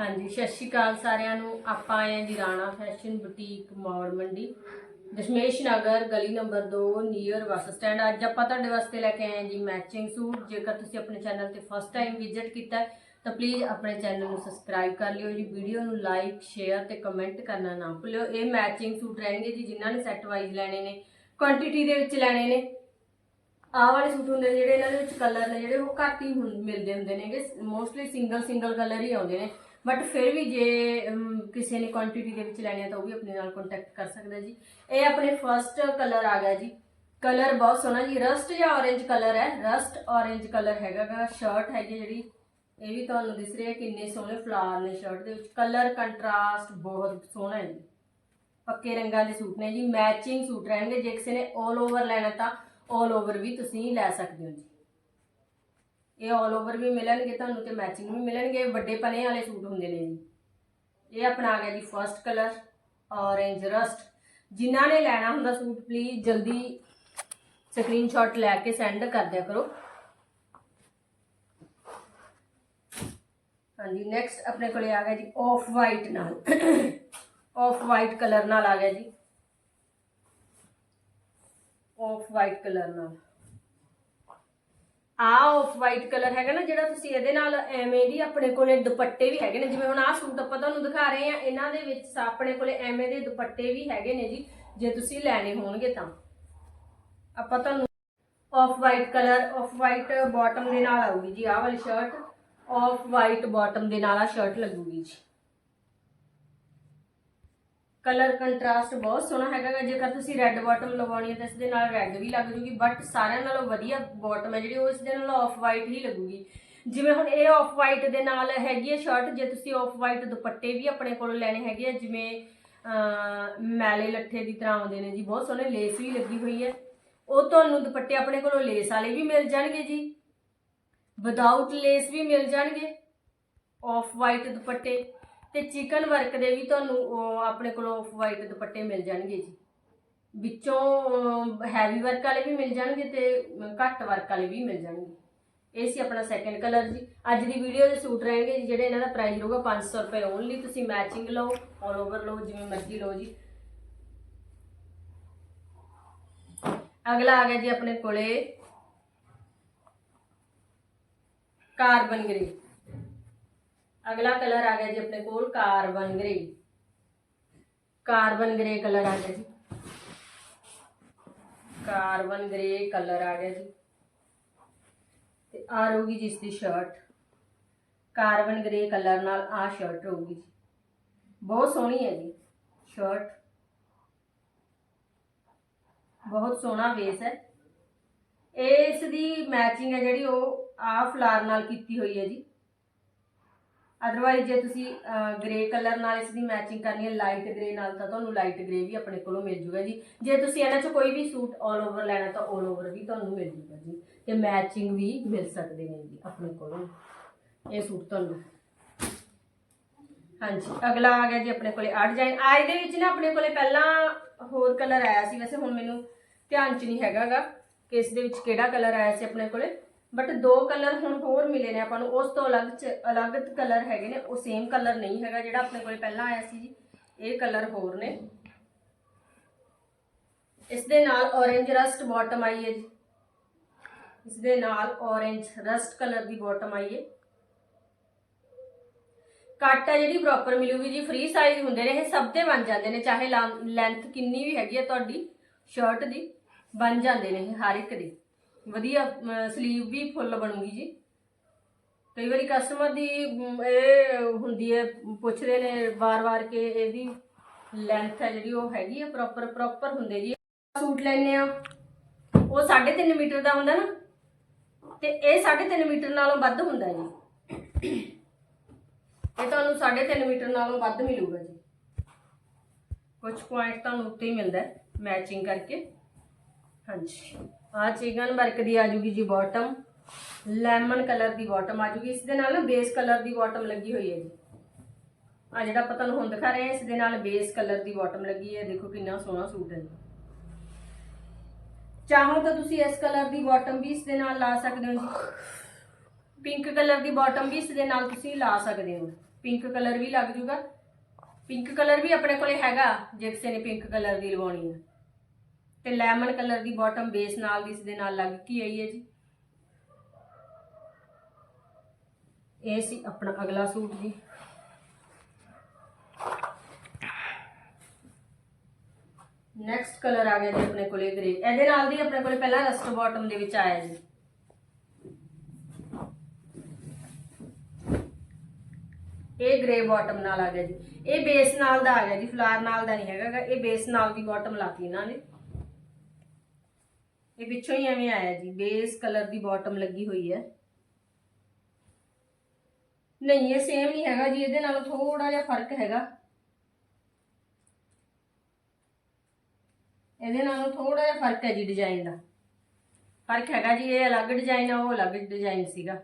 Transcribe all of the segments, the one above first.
ਹਾਂਜੀ, ਸਤਿ ਸ਼੍ਰੀ ਅਕਾਲ ਸਾਰਿਆਂ ਨੂੰ। ਆਪਾਂ ਆਏ ਹਾਂ ਜੀ ਰਾਣਾ ਫੈਸ਼ਨ ਬੁਟੀਕ ਮੌੜ ਮੰਡੀ। ਦਸ਼ਮੇਸ਼ ਨਗਰ, ਗਲੀ ਨੰਬਰ 2 ਨੀਅਰ ਬੱਸ ਸਟੈਂਡ। ਅੱਜ ਆਪਾਂ ਤੁਹਾਡੇ ਵਾਸਤੇ ਲੈ ਕੇ ਆਏ ਹਾਂ ਜੀ ਮੈਚਿੰਗ ਸੂਟ। ਜੇਕਰ ਤੁਸੀਂ ਆਪਣੇ ਚੈਨਲ ਤੇ ਫਸਟ ਟਾਈਮ ਵਿਜ਼ਿਟ ਕੀਤਾ ਤਾਂ ਪਲੀਜ਼ ਆਪਣੇ ਚੈਨਲ ਨੂੰ ਸਬਸਕ੍ਰਾਈਬ ਕਰ ਲਿਓ ਜੀ। ਵੀਡੀਓ ਨੂੰ ਲਾਈਕ ਸ਼ੇਅਰ ਤੇ ਕਮੈਂਟ ਕਰਨਾ ਨਾ ਭੁੱਲਿਓ। ਇਹ ਮੈਚਿੰਗ ਸੂਟ ਰਹਿਣਗੇ ਜੀ, ਜਿਨ੍ਹਾਂ ਨੇ ਸੈੱਟ ਵਾਈਜ਼ ਲੈਣੇ ਨੇ। ਕੁਆਂਟੀਟੀ ਦੇ ਵਿੱਚ ਲੈਣੇ ਨੇ। ਆਹ ਵਾਲੇ ਸੂਟ ਹੁੰਦੇ ਨੇ ਜਿਹੜੇ ਇਹਨਾਂ ਦੇ ਵਿੱਚ ਕਲਰ ਨੇ, ਜਿਹੜੇ ਉਹ ਘੱਟ ਹੀ ਹੁੰ- ਮਿਲਦੇ ਹੁੰਦੇ ਨੇਗੇ। ਮੋਸਟਲੀ ਸਿੰਗਲ ਸਿੰਗਲ ਕਲਰ ਹੀ ਆਉਂਦੇ ਨੇ। ਬਟ ਫਿਰ ਵੀ ਜੇ ਕਿਸੇ ਨੇ ਕੁਆਂਟੀਟੀ ਦੇ ਵਿੱਚ ਲੈਣੀ ਹੈ ਤਾਂ ਉਹ ਵੀ ਆਪਣੇ ਨਾਲ ਕੰਟੈਕਟ ਕਰ ਸਕਦਾ ਜੀ। ਇਹ ਆਪਣੇ ਫਰਸਟ ਕਲਰ ਆ ਗਿਆ ਜੀ। ਕਲਰ ਬਹੁਤ ਸੋਹਣਾ ਜੀ। ਰਸਟ ਜਾਂ orange ਕਲਰ ਹੈ। ਰਸਟ orange ਕਲਰ ਹੈਗਾਗਾ ਸ਼ਰਟ ਹੈਗੀ ਜਿਹੜੀ। ਇਹ ਵੀ ਤੁਹਾਨੂੰ ਦਿਸ ਰਿਹਾ ਕਿੰਨੇ ਸੋਹਣੇ ਫਲਾਰ ਨੇ ਸ਼ਰਟ ਦੇ ਵਿੱਚ। ਕਲਰ ਕੰਟਰਾਸਟ ਬਹੁਤ ਸੋਹਣਾ ਹੈ ਜੀ। ਪੱਕੇ ਰੰਗਾਂ ਦੇ ਸੂਟ ਨੇ ਜੀ। ਮੈਚਿੰਗ ਸੂਟ ਰਹਿਣਗੇ। ਜੇ ਕਿਸੇ ਨੇ 올 ਓਵਰ ਲੈਣਾ ਤਾਂ 올 ਓਵਰ ਵੀ ਤੁਸੀਂ ਲੈ ਸਕਦੇ ਹੋ ਜੀ। ਇਹ 올 ਓਵਰ ਵੀ ਮਿਲਣਗੇ, ਤੁਹਾਨੂੰ ਤੇ ਮੈਚਿੰਗ ਵੀ ਮਿਲਣਗੇ, ਵੱਡੇ ਪਨੇ ਵਾਲੇ ਸੂਟ ਹੁੰਦੇ ਨੇ ਜੀ। ਇਹ ਆਪਣਾ ਆ ਗਿਆ ਜੀ ਫਰਸਟ ਕਲਰ ਔਰੇਂਜ ਰਸਟ ਜਿਨ੍ਹਾਂ ਨੇ ਲੈਣਾ ਹੁੰਦਾ ਸੂਟ ਪਲੀਜ਼ ਜਲਦੀ ਸਕਰੀਨਸ਼ਾਟ ਲੈ ਕੇ ਸੈਂਡ ਕਰ ਦਿਆ ਕਰੋ। ਹਾਂਜੀ ਨੈਕਸਟ ਆਪਣੇ ਕੋਲੇ ਆ ਗਿਆ ਜੀ ਆਫ ਵਾਈਟ ਨਾਲ। ਆਫ ਵਾਈਟ ਕਲਰ ਨਾਲ ਆ ਗਿਆ ਜੀ। ਆਫ ਵਾਈਟ ਕਲਰ ਨਾਲ। ਆ ਆਫ ਵਾਈਟ ਕਲਰ ਹੈਗਾ ਨਾ, ਜਿਹੜਾ ਤੁਸੀਂ ਇਹਦੇ ਨਾਲ ਐਵੇਂ ਦੀ ਆਪਣੇ ਕੋਲੇ ਦੁਪੱਟੇ ਵੀ ਹੈਗੇ ਨੇ। ਜਿਵੇਂ ਹੁਣ ਆਹ ਸੂਟ ਆਪਾਂ ਤੁਹਾਨੂੰ ਦਿਖਾ ਰਹੇ ਆ ਇਹਨਾਂ ਦੇ ਵਿੱਚ ਆਪਣੇ ਕੋਲੇ ਐਵੇਂ ਦੇ ਦੁਪੱਟੇ ਵੀ ਹੈਗੇ ਨੇ ਜੀ। ਜੇ ਤੁਸੀਂ ਲੈਣੇ ਹੋਣਗੇ ਤਾਂ। ਆਪਾਂ ਤੁਹਾਨੂੰ off white colour off white bottom ਦੇ ਨਾਲ ਆਊਗੀ ਜੀ ਆਹ ਵਾਲੀ ਸ਼ਰਟ ਆਫ ਵਾਈਟ ਬਾਟਮ ਦੇ ਨਾਲ ਆ ਸ਼ਰਟ ਲੱਗੂਗੀ ਜੀ। ਕਲਰ ਕੰਟਰਾਸਟ ਬਹੁਤ ਸੋਹਣਾ ਹੈਗਾ ਗਾ। ਜੇਕਰ ਤੁਸੀਂ ਰੈੱਡ ਬਾਟਮ ਲਗਾਉਣੀ ਹੈ ਤਾਂ ਇਸ ਦੇ ਨਾਲ ਰੈੱਡ ਵੀ ਲੱਗ ਜੂਗੀ ਬਟ ਸਾਰਿਆਂ ਨਾਲੋਂ ਵਧੀਆ ਬਾਟਮ ਹੈ ਜਿਹੜੀ ਉਹ ਇਸ ਦੇ ਨਾਲ ਆਫ ਵਾਈਟ ਹੀ ਲੱਗੂਗੀ। ਜਿਵੇਂ ਹੁਣ ਇਹ ਆਫ ਵਾਈਟ ਦੇ ਨਾਲ ਹੈਗੀ ਹੈ ਸ਼ਰਟ ਜੇ ਤੁਸੀਂ ਆਫ ਵਾਈਟ ਦੁਪੱਟੇ ਵੀ ਆਪਣੇ ਕੋਲੋਂ ਲੈਣੇ ਹੈਗੇ ਆ ਜਿਵੇਂ ਅਹ, ਮੈਲੇ ਲੱਠੇ ਦੀ ਤਰ੍ਹਾਂ ਆਉਂਦੇ ਨੇ ਜੀ ਬਹੁਤ ਸੋਹਣੇ ਲੇਸ ਵੀ ਲੱਗੀ ਹੋਈ ਹੈ। ਉਹ ਤੁਹਾਨੂੰ ਦੁਪੱਟੇ ਆਪਣੇ ਕੋਲੋਂ ਲੇਸ ਵਾਲੇ ਵੀ ਮਿਲ ਜਾਣਗੇ ਜੀ। ਵਿਦਆਊਟ ਲੇਸ ਵੀ ਮਿਲ ਜਾਣਗੇ। ਆਫ ਵਾਈਟ ਦੁਪੱਟੇ। ਤੇ ਚਿਕਨ ਵਰਕ ਦੇ ਵੀ ਤੁਹਾਨੂੰ ਆਪਣੇ ਕੋਲ ਆਫ ਵਾਈਟ ਦੁਪੱਟੇ ਮਿਲ ਜਾਣਗੇ ਜੀ। ਵਿੱਚੋਂ ਹੈਵੀ ਵਰਕ ਵਾਲੇ ਵੀ ਮਿਲ ਜਾਣਗੇ ਤੇ ਘੱਟ ਵਰਕ ਵਾਲੇ ਵੀ ਮਿਲ ਜਾਣਗੇ। ਇਹ ਸੀ ਆਪਣਾ ਸੈਕੰਡ ਕਲਰ ਜੀ। ਅੱਜ ਦੀ ਵੀਡੀਓ ਦੇ ਸੂਟ ਰਹਿਣਗੇ ਜੀ, ਜਿਹੜੇ ਇਹਨਾਂ ਦਾ ਪ੍ਰਾਈਸ ਰਹੂਗਾ 500 ਰੁਪਏ ਓਨਲੀ ਤੁਸੀਂ ਮੈਚਿੰਗ ਲਓ ਆਲ ਓਵਰ ਲਓ, ਜਿਵੇਂ ਮਰਜ਼ੀ ਲਓ ਜੀ। ਅਗਲਾ ਆ ਗਿਆ ਜੀ ਆਪਣੇ ਕੋਲੇ ਕਾਰਬਨ ਗ੍ਰੇ ਅਗਲਾ ਕਲਰ ਆ ਗਿਆ ਜੀ ਆਪਣੇ ਕੋਲ carbon grey. Carbon grey colour ਆ ਗਿਆ ਜੀ। ਕਾਰਬਨ ਗ੍ਰੇ ਕਲਰ ਆ ਗਿਆ ਜੀ। ਤੇ ਆ ਰਹੂਗੀ ਇਸ ਦੀ ਸ਼ਰਟ ਕਾਰਬਨ ਗ੍ਰੇ ਕਲਰ ਨਾਲ ਆ ਸ਼ਰਟ ਰਹੂਗੀ ਜੀ। ਬਹੁਤ ਸੋਹਣੀ ਹੈ ਜੀ ਸ਼ਰਟ ਬਹੁਤ ਸੋਹਣਾ ਵੇਸ ਹੈ। ਇਸ ਦੀ ਮੈਚਿੰਗ ਹੈ ਜਿਹੜੀ ਉਹ ਆ ਫਲਾਰ ਨਾਲ ਕੀਤੀ ਹੋਈ ਹੈ ਜੀ। ਅਦਰਵਾਈਜ਼ ਜੇ ਤੁਸੀਂ ਗ੍ਰੇ ਕਲਰ ਨਾਲ ਇਸ ਦੀ ਮੈਚਿੰਗ ਕਰਨੀ ਹੈ ਲਾਈਟ ਗ੍ਰੇ ਨਾਲ, ਤਾਂ ਤੁਹਾਨੂੰ ਲਾਈਟ ਗ੍ਰੇ ਵੀ ਆਪਣੇ ਕੋਲੋਂ ਮਿਲ ਜੂਗਾ ਜੀ। ਜੇ ਤੁਸੀਂ ਇਹਨਾਂ 'ਚ ਕੋਈ ਵੀ ਸੂਟ ਆਲ ਓਵਰ ਲੈਣਾ, ਤਾਂ ਆਲ ਓਵਰ ਵੀ ਤੁਹਾਨੂੰ ਮਿਲ ਜੂਗਾ ਜੀ। ਤੇ ਮੈਚਿੰਗ ਵੀ ਮਿਲ ਸਕਦੇ ਨੇ ਜੀ ਆਪਣੇ ਕੋਲੋਂ। ਇਹ ਸੂਟ ਤੁਹਾਨੂੰ। ਹਾਂਜੀ, ਅਗਲਾ ਆ ਗਿਆ ਜੀ ਆਪਣੇ ਕੋਲੇ ਆ ਡਿਜ਼ਾਈਨ ਆ ਇਹਦੇ ਵਿੱਚ ਨਾ ਆਪਣੇ ਕੋਲੇ ਪਹਿਲਾਂ ਹੋਰ ਕਲਰ ਆਇਆ ਸੀ, ਵੈਸੇ ਹੁਣ ਮੈਨੂੰ ਧਿਆਨ 'ਚ ਨਹੀਂ ਹੈਗਾਗਾ, ਕਿ ਇਸ ਦੇ ਵਿੱਚ ਕਿਹੜਾ ਕਲਰ ਆਇਆ ਸੀ ਆਪਣੇ ਕੋਲੇ। ਬਟ ਦੋ ਕਲਰ ਹੁਣ ਹੋਰ ਮਿਲੇ ਨੇ ਆਪਾਂ ਨੂੰ, ਉਸ ਤੋਂ ਅਲੱਗ ਚ, ਅਲੱਗ ਕਲਰ ਹੈਗੇ ਨੇ, ਉਹ ਸੇਮ ਕਲਰ ਨਹੀਂ ਹੈਗਾ ਜਿਹੜਾ ਆਪਣੇ ਕੋਲੇ ਪਹਿਲਾਂ ਆਇਆ ਸੀ ਜੀ। ਇਹ ਕਲਰ ਹੋਰ ਨੇ। ਇਸ ਦੇ ਨਾਲ orange ਰਸਟ ਬਾਟਮ ਆਈ ਹੈ ਜੀ। ਇਸ ਦੇ ਨਾਲ orange ਰਸਟ ਕਲਰ ਦੀ ਬਾਟਮ ਆਈ ਹੈ। ਕੱਟ ਆ ਜਿਹੜੀ ਪ੍ਰੋਪਰ ਮਿਲੂਗੀ ਜੀ ਫ੍ਰੀ ਸਾਈਜ਼ ਹੁੰਦੇ ਨੇ, ਇਹ ਸਭ ਤੇ ਬਣ ਜਾਂਦੇ ਨੇ, ਚਾਹੇ ਲੈਂਥ ਕਿੰਨੀ ਵੀ ਹੈਗੀ ਹੈ ਤੁਹਾਡੀ ਸ਼ਰਟ ਦੀ, ਬਣ ਜਾਂਦੇ ਨੇ ਇਹ ਹਰ ਇੱਕ ਦੇ। ਵਧੀਆ ਸਲੀਵ ਵੀ ਫੁੱਲ ਬਣੂਗੀ ਜੀ। ਕਈ ਵਾਰੀ ਕਸਟਮਰ ਦੀ ਇਹ ਹੁੰਦੀ ਹੈ, ਪੁੱਛ ਰਹੇ ਨੇ ਵਾਰ-ਵਾਰ ਕਿ ਇਹਦੀ ਲੈਂਥ ਹੈ ਜਿਹੜੀ ਉਹ ਹੈਗੀ ਹੈ ਪ੍ਰੋਪਰ ਪ੍ਰੋਪਰ ਹੁੰਦੇ ਜੀ। ਸੂਟ ਲੈਣੇ ਆ ਉਹ 3.5 ਮੀਟਰ ਦਾ ਹੁੰਦਾ ਨਾ, ਤੇ ਇਹ 3.5 ਮੀਟਰ ਨਾਲੋਂ ਵੱਧ ਹੁੰਦਾ ਜੀ। ਇਹ ਤੁਹਾਨੂੰ 3.5 ਮੀਟਰ ਨਾਲੋਂ ਵੱਧ ਮਿਲੂਗਾ ਜੀ। ਕੁਝ ਪੁਆਇੰਟ ਤੁਹਾਨੂੰ ਉੱਤੇ ਹੀ ਮਿਲਦਾ ਮੈਚਿੰਗ ਕਰਕੇ। ਹਾਂਜੀ। ਆ ਚਿਕਨ ਵਰਕ ਦੀ ਆ ਜੂਗੀ ਜੀ ਬਾਟਮ ਲੈਮਨ ਕਲਰ ਦੀ ਬਾਟਮ ਆ ਜੂਗੀ। ਇਸ ਦੇ ਨਾਲ ਬੇਸ ਕਲਰ ਦੀ ਬਾਟਮ ਲੱਗੀ ਹੋਈ ਹੈ ਜੀ। ਆ ਜਿਹੜਾ ਆਪਾਂ ਤੁਹਾਨੂੰ ਹੁਣ ਦਿਖਾ ਰਹੇ ਹਾਂ ਇਸ ਦੇ ਨਾਲ ਬੇਸ ਕਲਰ ਦੀ ਬਾਟਮ ਲੱਗੀ ਹੈ। ਦੇਖੋ ਕਿੰਨਾ ਸੋਹਣਾ ਸੂਟ ਹੈ ਜੀ। ਚਾਹੋ ਤਾਂ ਤੁਸੀਂ ਇਸ ਕਲਰ ਦੀ ਬਾਟਮ ਵੀ ਇਸ ਦੇ ਨਾਲ ਲਾ ਸਕਦੇ ਹੋ ਜੀ। ਪਿੰਕ ਕਲਰ ਦੀ ਬਾਟਮ ਵੀ ਇਸ ਦੇ ਨਾਲ ਤੁਸੀਂ ਲਾ ਸਕਦੇ ਹੋ। ਪਿੰਕ ਕਲਰ ਵੀ ਲੱਗ ਜੂਗਾ। ਪਿੰਕ ਕਲਰ ਵੀ ਆਪਣੇ ਕੋਲੇ ਹੈਗਾ, ਜੇ ਕਿਸੇ ਨੇ ਪਿੰਕ ਕਲਰ ਦੀ ਲਵਾਉਣੀ ਹੈ। ਤੇ ਲੈਮਨ ਕਲਰ ਦੀ ਬਾਟਮ ਬੇਸ ਨਾਲ ਦੀ ਇਸ ਦੇ ਨਾਲ ਲੱਗ ਕੇ ਆਈ ਹੈ ਜੀ? ਇਹ ਸੀ ਆਪਣਾ ਅਗਲਾ ਸੂਟ ਜੀ। ਨੈਕਸਟ ਕਲਰ ਆ ਗਿਆ ਜੀ ਆਪਣੇ ਕੋਲੇ ਗ੍ਰੇ ਇਹਦੇ ਨਾਲ ਦੀ ਆਪਣੇ ਕੋਲੇ ਪਹਿਲਾਂ ਰਸਟ ਬਾਟਮ ਦੇ ਵਿੱਚ ਆਇਆ ਜੀ। ਇਹ ਗ੍ਰੇ ਬਾਟਮ ਨਾਲ ਆ ਗਿਆ ਜੀ। ਇਹ ਬੇਸ ਨਾਲ ਦਾ ਆ ਗਿਆ ਜੀ ਫਲਾਰ ਨਾਲ ਦਾ ਨਹੀਂ ਹੈਗਾ ਇਹ ਬੇਸ ਨਾਲ ਦੀ ਬਾਟਮ ਲਾਤੀ ਇਹਨਾਂ ਨੇ। ਇਹ ਪਿੱਛੋਂ ਹੀ ਐਵੇਂ ਆਇਆ ਜੀ ਬੇਸ ਕਲਰ ਦੀ ਬਾਟਮ ਲੱਗੀ ਹੋਈ ਹੈ। ਨਹੀਂ, ਇਹ ਸੇਮ ਨਹੀਂ ਹੈਗਾ ਜੀ, ਇਹਦੇ ਨਾਲ ਥੋੜਾ ਜਿਹਾ ਫ਼ਰਕ ਹੈਗਾ। ਇਹਦੇ ਨਾਲੋਂ ਥੋੜਾ ਜਿਹਾ ਫ਼ਰਕ ਹੈ ਜੀ ਡਿਜ਼ਾਈਨ ਦਾ। ਫ਼ਰਕ ਹੈਗਾ ਜੀ, ਇਹ ਅਲੱਗ ਡਿਜ਼ਾਈਨ ਆ, ਉਹ ਅਲੱਗ ਡਿਜ਼ਾਈਨ ਸੀਗਾ।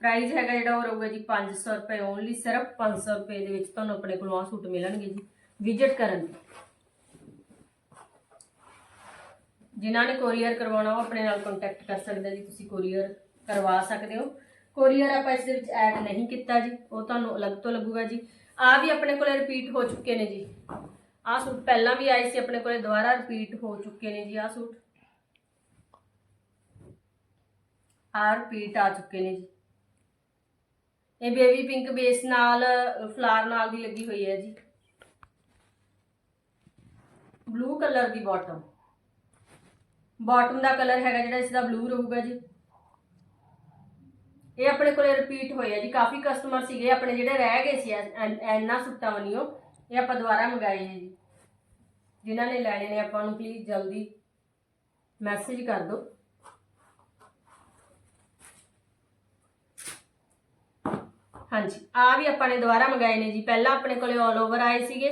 ਪ੍ਰਾਈਸ ਹੈਗਾ ਜਿਹੜਾ ਉਹ ਰਹੂਗਾ ਜੀ 500 ਰੁਪਏ ਓਨਲੀ ਸਿਰਫ 500 ਰੁਪਏ ਦੇ ਵਿੱਚ ਤੁਹਾਨੂੰ ਆਪਣੇ ਕੋਲੋਂ ਆ ਸੂਟ ਮਿਲਣਗੇ ਜੀ। ਵਿਜ਼ਿਟ ਕਰਨ ਜਿਨ੍ਹਾਂ ਨੇ ਕੋਰੀਅਰ ਕਰਵਾਉਣਾ, ਉਹ ਆਪਣੇ ਨਾਲ ਕੰਟੈਕਟ ਕਰ ਸਕਦਾ ਜੀ, ਤੁਸੀਂ ਕੋਰੀਅਰ ਕਰਵਾ ਸਕਦੇ ਹੋ। ਕੋਰੀਅਰ ਆਪਾਂ ਇਸ ਦੇ ਵਿੱਚ ਐਡ ਨਹੀਂ ਕੀਤਾ ਜੀ, ਉਹ ਤੁਹਾਨੂੰ ਅਲੱਗ ਤੋਂ ਲੱਗੂਗਾ ਜੀ। ਆ ਵੀ ਆਪਣੇ ਕੋਲੇ ਰਿਪੀਟ ਹੋ ਚੁੱਕੇ ਨੇ ਜੀ। ਆਹ ਸੂਟ ਪਹਿਲਾਂ ਵੀ ਆਏ ਸੀ, ਆਪਣੇ ਕੋਲੇ ਦੁਬਾਰਾ ਰਿਪੀਟ ਹੋ ਚੁੱਕੇ ਨੇ ਜੀ ਆਹ ਸੂਟ। ਆਹ ਰਿਪੀਟ ਆ ਚੁੱਕੇ ਨੇ ਜੀ। ਇਹ ਬੇਬੀ ਪਿੰਕ ਬੇਸ ਨਾਲ ਫਲਾਰ ਨਾਲ ਦੀ ਲੱਗੀ ਹੋਈ ਹੈ ਜੀ। ਬਲੂ ਕਲਰ ਦੀ ਬਾਟਮ ਬਾਟਮ ਦਾ ਕਲਰ ਹੈਗਾ ਜਿਹੜਾ ਇਸ ਦਾ ਬਲੂ ਰਹੂਗਾ ਜੀ। ਇਹ ਆਪਣੇ ਕੋਲੇ ਰਿਪੀਟ ਹੋਇਆ ਜੀ। ਕਾਫੀ ਕਸਟਮਰ ਸੀਗੇ, ਆਪਣੇ ਜਿਹੜੇ ਰਹਿ ਗਏ ਸੀ ਐਨਾ ਸੁੱਟਾਂ ਵਨੀਓ, ਇਹ ਆਪਾਂ ਦੁਬਾਰਾ ਮੰਗਾਏ ਜੀ। ਜਿਨ੍ਹਾਂ ਨੇ ਲੈਣੇ ਨੇ, ਆਪਾਂ ਨੂੰ ਪਲੀਜ਼ ਜਲਦੀ ਮੈਸੇਜ ਕਰ ਦਿਓ। ਹਾਂਜੀ ਆ ਵੀ ਆਪਾਂ ਨੇ ਦੁਬਾਰਾ ਮੰਗਾਏ ਨੇ ਜੀ। ਪਹਿਲਾਂ ਆਪਣੇ ਕੋਲੇ 올 ਓਵਰ ਆਏ ਸੀਗੇ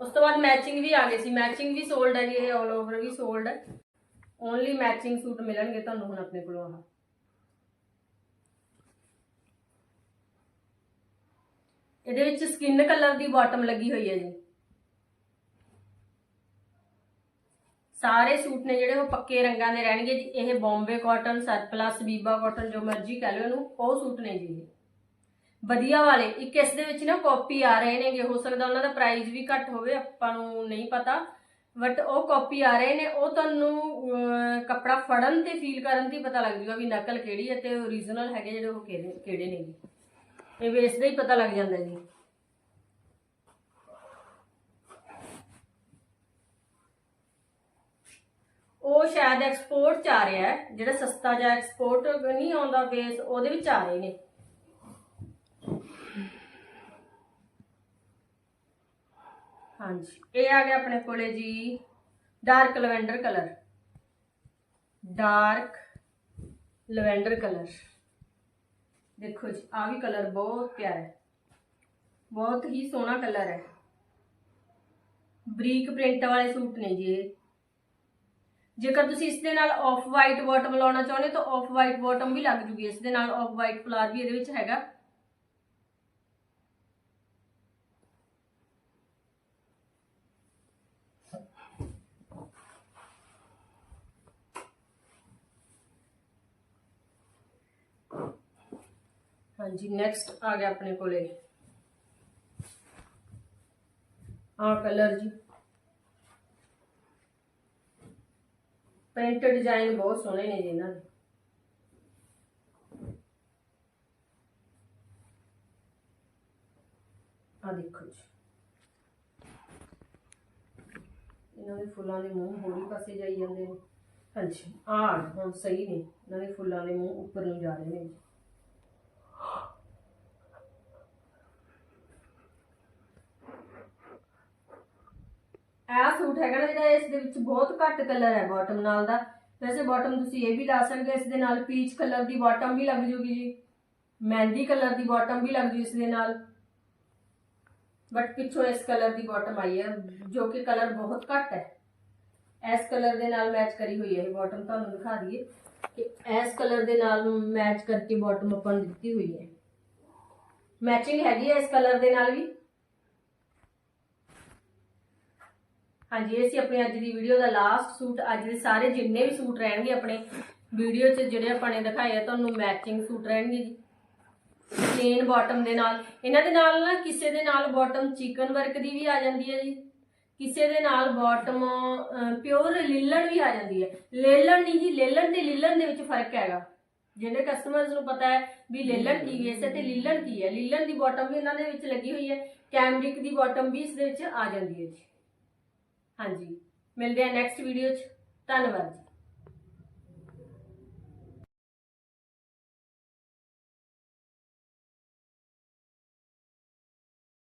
ਉਸ ਤੋਂ ਬਾਅਦ ਮੈਚਿੰਗ ਵੀ ਆ ਗਏ ਸੀ। ਮੈਚਿੰਗ ਵੀ ਸੋਲਡ ਹੈ ਜੀ, ਇਹ 올 ਓਵਰ ਵੀ ਸੋਲਡ ਹੈ ਓਨਲੀ ਮੈਚਿੰਗ ਸੂਟ ਮਿਲਣਗੇ ਤੁਹਾਨੂੰ ਹੁਣ ਆਪਣੇ ਕੋਲੋਂ ਆਹ। ਇਹਦੇ ਵਿੱਚ ਸਕਿਨ ਕਲਰ ਦੀ ਬਾਟਮ ਲੱਗੀ ਹੋਈ ਹੈ ਜੀ। ਸਾਰੇ ਸੂਟ ਨੇ ਜਿਹੜੇ ਉਹ ਪੱਕੇ ਰੰਗਾਂ ਦੇ ਰਹਿਣਗੇ ਜੀ। ਇਹ Bombay cotton surplus Biba cotton ਜੋ ਮਰਜ਼ੀ ਕਹਿ ਲਓ ਇਹਨੂੰ, ਉਹ ਸੂਟ ਨੇ ਜੀ ਇਹ। ਵਧੀਆ ਵਾਲੇ। ਇੱਕ ਇਸ ਦੇ ਵਿੱਚ ਨਾ ਕਾਪੀ ਆ ਰਹੇ ਨੇਗੇ। ਹੋ ਸਕਦਾ ਉਹਨਾਂ ਦਾ ਪ੍ਰਾਈਸ ਵੀ ਘੱਟ ਹੋਵੇ, ਆਪਾਂ ਨੂੰ ਨਹੀਂ ਪਤਾ। ਬਟ ਉਹ ਕਾਪੀ ਆ ਰਹੇ ਨੇ। ਉਹ ਤੁਹਾਨੂੰ ਕੱਪੜਾ ਫੜਨ ਤੇ ਫੀਲ ਕਰਨ ਤੇ ਪਤਾ ਲੱਗ ਜੂਗਾ ਵੀ ਨਕਲ ਕਿਹੜੀ ਹੈ ਤੇ ਓਰੀਜਨਲ ਹੈਗੇ ਜਿਹੜੇ ਉਹ ਕਿਹੜੇ ਕਿਹੜੇ ਨੇ ਇਹ ਵੇਸ ਦਾ ਹੀ ਪਤਾ ਲੱਗ ਜਾਂਦਾ ਜੀ। ਉਹ ਸ਼ਾਇਦ ਐਕਸਪੋਰਟ ਚ ਆ ਰਿਹਾ ਹੈ। ਜਿਹੜਾ ਸਸਤਾ ਜਿਹਾ ਐਕਸਪੋਰਟ ਨਹੀਂ ਆਉਂਦਾ ਬੇਸ ਉਹਦੇ ਵਿੱਚ ਆ ਰਹੇ ਨੇ। ਹਾਂਜੀ। ਇਹ ਆ ਗਿਆ ਆਪਣੇ ਕੋਲੇ ਜੀ dark lavender colour dark lavender colour ਦੇਖੋ ਜੀ ਆ ਵੀ ਕਲਰ ਬਹੁਤ ਪਿਆਰਾ ਹੈ। ਬਹੁਤ ਹੀ ਸੋਹਣਾ ਕਲਰ ਹੈ। ਬਰੀਕ ਪ੍ਰਿੰਟ ਵਾਲੇ ਸੂਟ ਨੇ ਜੀ ਇਹ। ਜੇਕਰ ਤੁਸੀਂ ਇਸ ਦੇ ਨਾਲ ਆਫ ਵਾਈਟ ਬਾਟਮ ਲਾਉਣਾ ਚਾਹੁੰਦੇ ਤਾਂ ਆਫ ਵਾਈਟ ਬਾਟਮ ਵੀ ਲੱਗ ਜੂਗੀ। ਇਸ ਦੇ ਨਾਲ ਆਫ ਵਾਈਟ ਫਲਾਰ ਵੀ ਇਹਦੇ ਵਿੱਚ ਹੈਗਾ। ਹਾਂਜੀ ਨੈਕਸਟ ਆ ਗਿਆ ਆਪਣੇ ਕੋਲੇ। ਆ ਕਲਰ ਜੀ। ਪ੍ਰਿੰਟ ਡਿਜ਼ਾਈਨ ਬਹੁਤ ਸੋਹਣੇ ਨੇ ਜੀ ਇਹਨਾਂ ਦੇ। ਆ ਦੇਖੋ ਜੀ। ਇਹਨਾਂ ਦੇ ਫੁੱਲਾਂ ਦੇ ਮੂੰਹ ਹੋਰੀ ਪਾਸੇ ਜਾਈ ਜਾਂਦੇ ਨੇ। ਹਾਂਜੀ ਆ ਹੁਣ ਸਹੀ ਨੇ। ਇਹਨਾਂ ਦੇ ਫੁੱਲਾਂ ਦੇ ਮੂੰਹ ਉੱਪਰ ਨੂੰ ਜਾ ਰਹੇ ਨੇ ਜੀ। ਇਹ ਸੂਟ ਹੈਗਾ ਨਾ ਜਿਹੜਾ ਇਸ ਦੇ ਵਿੱਚ ਬਹੁਤ ਘੱਟ ਕਲਰ ਹੈ ਬਾਟਮ ਨਾਲ ਦਾ। ਵੈਸੇ ਬਾਟਮ ਤੁਸੀਂ ਇਹ ਵੀ ਲਾ ਸਕਦੇ ਹੋ, ਇਸ ਦੇ ਨਾਲ ਪੀਚ ਕਲਰ ਦੀ ਬਾਟਮ ਵੀ ਲੱਗ ਜੂਗੀ ਜੀ। ਮਹਿੰਦੀ ਕਲਰ ਦੀ ਬਾਟਮ ਵੀ ਲੱਗ ਜੂ ਇਸ ਦੇ ਨਾਲ। ਬਟ ਪਿੱਛੋਂ ਇਸ ਕਲਰ ਦੀ ਬਾਟਮ ਆਈ ਹੈ, ਜੋ ਕਿ ਕਲਰ ਬਹੁਤ ਘੱਟ ਹੈ। ਇਸ ਕਲਰ ਦੇ ਨਾਲ ਮੈਚ ਕਰੀ ਹੋਈ ਹੈ ਇਹ ਬਾਟਮ ਤੁਹਾਨੂੰ ਦਿਖਾ ਦਈਏ ਕਿ ਇਸ ਕਲਰ ਦੇ ਨਾਲ ਮੈਚ ਕਰਕੇ ਬਾਟਮ ਆਪਾਂ ਨੂੰ ਦਿੱਤੀ ਹੋਈ ਹੈ। ਮੈਚਿੰਗ ਹੈਗੀ ਹੈ ਇਸ ਕਲਰ ਦੇ ਨਾਲ ਵੀ? ਹਾਂਜੀ, ਇਹ ਸੀ ਆਪਣੀ ਅੱਜ ਦੀ ਵੀਡੀਓ ਦਾ ਲਾਸਟ ਸੂਟ। ਅੱਜ ਦੇ ਸਾਰੇ ਜਿੰਨੇ ਵੀ ਸੂਟ ਰਹਿਣਗੇ ਆਪਣੇ ਵੀਡੀਓ 'ਚ ਜਿਹੜੇ ਆਪਾਂ ਨੇ ਦਿਖਾਏ ਆ, ਤੁਹਾਨੂੰ ਮੈਚਿੰਗ ਸੂਟ ਰਹਿਣਗੇ ਜੀ। ਪਲੇਨ ਬਾਟਮ ਦੇ ਨਾਲ। ਇਹਨਾਂ ਦੇ ਨਾਲ ਨਾ ਕਿਸੇ ਦੇ ਨਾਲ ਬਾਟਮ ਚਿਕਨ ਵਰਕ ਦੀ ਵੀ ਆ ਜਾਂਦੀ ਹੈ ਜੀ। ਕਿਸੇ ਦੇ ਨਾਲ ਬਾਟਮ ਪਿਓਰ ਲਿਲਨ ਵੀ ਆ ਜਾਂਦੀ ਹੈ। ਲੇਲਣ ਨਹੀਂ ਜੀ ਲੇਲਣ ਤੇ ਲਿਲਨ ਦੇ ਵਿੱਚ ਫ਼ਰਕ ਹੈਗਾ। ਜਿਹੜੇ ਕਸਟਮਰਸ ਨੂੰ ਪਤਾ ਹੈ ਵੀ ਲੇਲਣ ਕੀ ਹੈ ਤੇ ਲਿਲਨ ਕੀ ਹੈ। ਲਿਲਨ ਦੀ ਬਾਟਮ ਵੀ ਇਹਨਾਂ ਦੇ ਵਿੱਚ ਲੱਗੀ ਹੋਈ ਹੈ। ਕੈਮਰਿਕ ਦੀ ਬਾਟਮ ਵੀ ਇਸ ਦੇ ਵਿੱਚ ਆ ਜਾਂਦੀ ਹੈ ਜੀ। ਹਾਂਜੀ। ਮਿਲਦੇ ਆ ਨੈਕਸਟ ਵੀਡੀਓ 'ਚ। ਧੰਨਵਾਦ ਜੀ।